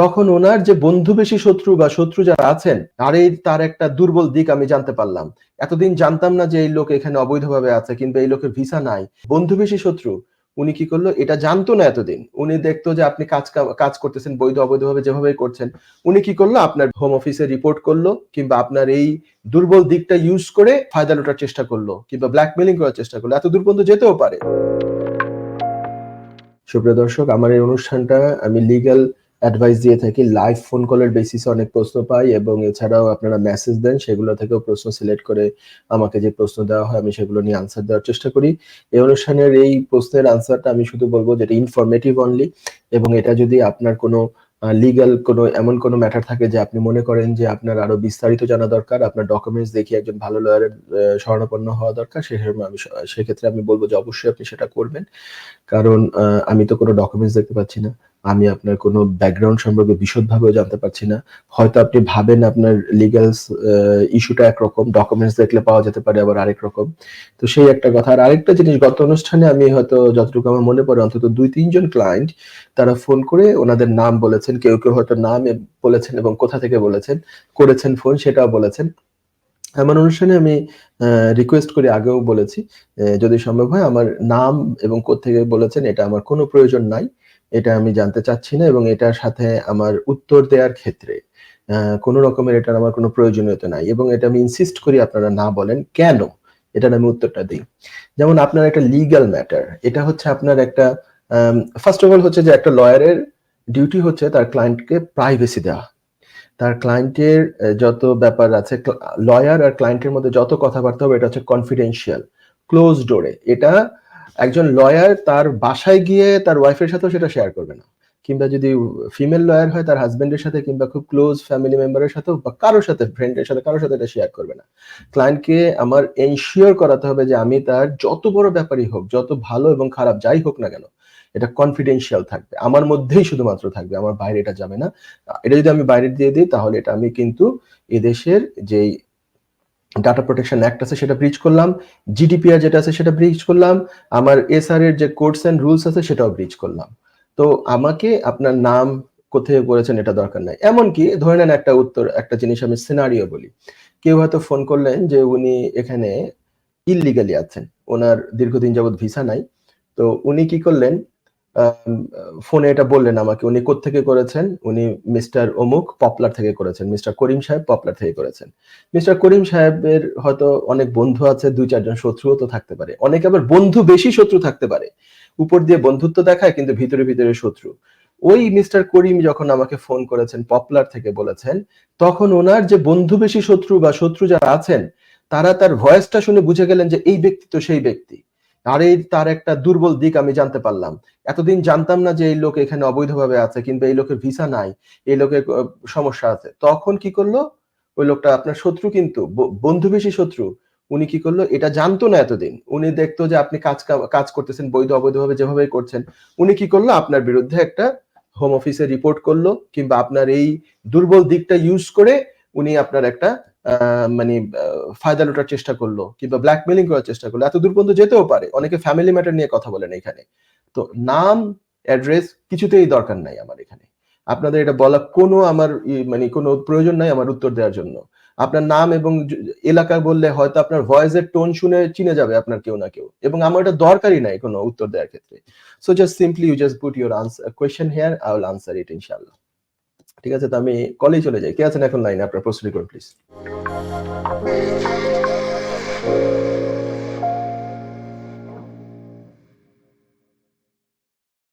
তখন ওনার যে বন্ধু বেশি শত্রু বা শত্রু যারা আছেন আর এই তার একটা দুর্বল দিক আমি জানতে পারলাম। এতদিন জানতাম না যে এই লোক এখানে অবৈধভাবে আছে, কিংবা এই লোকের ভিসা নাই। বন্ধু বেশি শত্রু, উনি কি করল? এটা জানতো না এতদিন। উনি দেখতো যে আপনি কাজ কাজ করতেছেন, বৈধ, অবৈধভাবে যেভাবে করছেন। উনি কি করল? আপনার হোম অফিসে রিপোর্ট করল, কিংবা আপনার এই দুর্বল দিকটা ইউজ করে ফায়দা লোটার চেষ্টা করল, কিংবা ব্ল্যাকমেলিং করার চেষ্টা করল। এত দূর পর্যন্ত যেতেও পারে। সুপ্রিয় দর্শক, আমার এই অনুষ্ঠানটা আমি লিগ্যাল অ্যাডভাইস দিয়ে থাকি লাইভ ফোন কলের বেসিসে অনেক প্রশ্ন পাই এবং এছাড়াও আপনারা মেসেজ দেন, সেগুলো থেকেও প্রশ্ন সিলেক্ট করে আমাকে যে প্রশ্ন দেওয়া হয় আমি সেগুলো নিয়ে আনসার দেওয়ার চেষ্টা করি। এই অনুষ্ঠানের এই প্রশ্নের আনসারটা আমি শুধু বলব যেটা ইনফরমেটিভ অনলি এবং এটা যদি আপনার কোনো লিগ্যাল কোনো, এমন কোনো ম্যাটার থাকে যে আপনি মনে করেন যে আপনার আরও বিস্তারিত জানা দরকার, আপনার ডকুমেন্টস দেখিয়ে একজন ভালো লয়ারের শরণাপন্ন হওয়া দরকার সেক্ষেত্রে আমি সেক্ষেত্রে আমি বলব যে অবশ্যই আপনি সেটা করবেন। কারণ আমি তো কোনো ডকুমেন্টস দেখতে পাচ্ছি না। আমি আপনার কোনো ব্যাকগ্রাউন্ড সম্পর্কে বিশদভাবেও জানতে পারছি না। হয়তো আপনি ভাবেন আপনার লিগ্যাল ইস্যুটা একরকম ডকুমেন্টস দেখলে পাওয়া যেতে পারে আবার আরেক রকম। তো সেই একটা কথা। আর আরেকটা জিনিস, গত অনুষ্ঠানে আমি হয়তো যতটুকু আমার মনে পড়ে, অন্তত দুই, তিনজন ক্লায়েন্ট তারা ফোন করে ওনাদের নাম বলেছেন, কেউ কেউ হয়তো নাম বলেছেন এবং কোথা থেকে বলেছেন, করেছেন ফোন সেটাও বলেছেন। এমন অনুষ্ঠানে আমি রিকোয়েস্ট করি, আগেও বলেছি যদি সম্ভব হয়, আমার নাম এবং কোথেকে বলেছেন, এটা আমার কোনো প্রয়োজন নাই, এটা আমি জানতে চাচ্ছি না এবং এটার সাথে আমার উত্তর দেওয়ার ক্ষেত্রে কোনো রকমের এটার আমার কোনো প্রয়োজনীয়তা নাই এবং এটা আমি ইনসিস্ট করি আপনারা না বলেন, কেন? এটার আমি উত্তরটা দিই। যেমন আপনার একটা লিগ্যাল ম্যাটার এটা হচ্ছে আপনার একটা ফার্স্ট অফ অল হচ্ছে যে একটা লয়ারের ডিউটি হচ্ছে তার ক্লায়েন্টকে প্রাইভেসি দেওয়া। তার ক্লায়েন্টের যত ব্যাপার আছে লয়ার আর ক্লায়েন্টের মধ্যে যত কথাবার্তা হবে, এটা হচ্ছে কনফিডেন্সিয়াল ক্লোজ ডোরে এটা একজন লয়ার তার বাসায় গিয়ে তার ওয়াইফের সাথেও সেটা শেয়ার করবে না। কিংবা যদি ফিমেল লয়ার হয়, তার হাজবেন্ডের সাথে কিংবা খুব ক্লোজ ফ্যামিলি মেম্বারের সাথেও বা কারোর সাথে ফ্রেন্ডের সাথে, কারোর সাথে এটা শেয়ার করবে না। ক্লায়েন্টকে আমার এনশিওর করাতে হবে যে আমি তার যত বড় ব্যাপারই হোক, যত ভালো এবং খারাপ যাই হোক না কেন এটা কনফিডেন্সিয়াল থাকবে। আমার মধ্যেই শুধুমাত্র থাকবে, আমার বাইরে এটা যাবে না। এটা যদি আমি বাইরে দিয়ে দিই, তাহলে এটা আমি কিন্তু এদেশের যেই ডাটা প্রোটেকশন অ্যাক্ট আছে, সেটা ব্রিচ করলাম। জিডিপিআর যেটা আছে, সেটা ব্রিচ করলাম। আমার এসআর এর যে কোডস এন্ড রুলস আছে, সেটাও ব্রিচ করলাম। তো আমাকে আপনার নাম কোথায় করেছেন এটা দরকার নাই। এমনকি ধরে নেন একটা উত্তর, একটা জিনিস আমি সিনারিও বলি। কেউ হয়তো ফোন করলেন যে উনি এখানে ইললিগালি আছেন। ওনার দীর্ঘদিন যাবৎ ভিসা নাই। তো উনি কি করলেন ফোনে এটা বললেন আমাকে। উনি থেকে করেছেন? উনি মিস্টার অমুক পপলার থেকে করেছেন। মিস্টার করিম সাহেব পপলার থেকে করেছেন। মিস্টার করিম সাহেবের হয়তো অনেক বন্ধু আছে, দুই, চারজন শত্রুও তো থাকতে পারে। অনেকে আবার বন্ধু বেশি শত্রু থাকতে পারে। উপর দিয়ে বন্ধুত্ব দেখায়, কিন্তু ভিতরে ভিতরে শত্রু। ওই মিস্টার করিম যখন আমাকে ফোন করেছেন, পপলার থেকে বলেছেন, তখন ওনার যে বন্ধু বেশি শত্রু বা শত্রু যারা আছেন, তারা তার ভয়েসটা শুনে বুঝে গেলেন যে এই ব্যক্তি তো সেই ব্যক্তি। আর এই তার একটা দুর্বল দিক আমি জানতে পারলাম। এতদিন জানতাম না যে এই লোক এখানে অবৈধভাবে আছে কিংবা এই লোকের ভিসা নাই, এই লোকের সমস্যা আছে। তখন কি করল? ওই লোকটা আপনার শত্রু কিন্তু বন্ধু বেশি শত্রু। উনি কি করল? এটা জানতো না এতদিন। উনি দেখতো যে আপনি কাজ কাজ করতেছেন, বৈধ অবৈধভাবে যেভাবে করছেন। উনি কি করল? আপনার বিরুদ্ধে একটা হোম অফিসে রিপোর্ট করল, কিংবা আপনার এই দুর্বল দিকটা ইউজ করে উনি আপনার একটা মানে ফায়দা লোটার চেষ্টা করল কিংবা ব্ল্যাকমেলিং করার চেষ্টা করল। এত দূর পর্যন্ত যেতেও পারে। অনেকে ফ্যামিলি ম্যাটার নিয়ে কথা বলেন এখানে। তো নাম অ্যাড্রেস কিছুতেই দরকার নাই আমার এখানে। আপনাদের এটা বলা কোনো আমার মানে কোনো প্রয়োজন নাই আমার উত্তর দেওয়ার জন্য। আপনার নাম এবং এলাকা বললে হয়তো আপনার ভয়েসের টোন শুনে চিনে যাবে আপনার কেউ না কেউ। এবং আমার এটা দরকারই নাই কোনো উত্তর দেওয়ার ক্ষেত্রে। So just simply you just put your answer question here I will answer it ইনশাআল্লাহ। ঠিক আছে, তো আমি কলেই চলে যাই। কে আছেন এখন লাইনে আপনার প্রস্তুতি করুন প্লিজ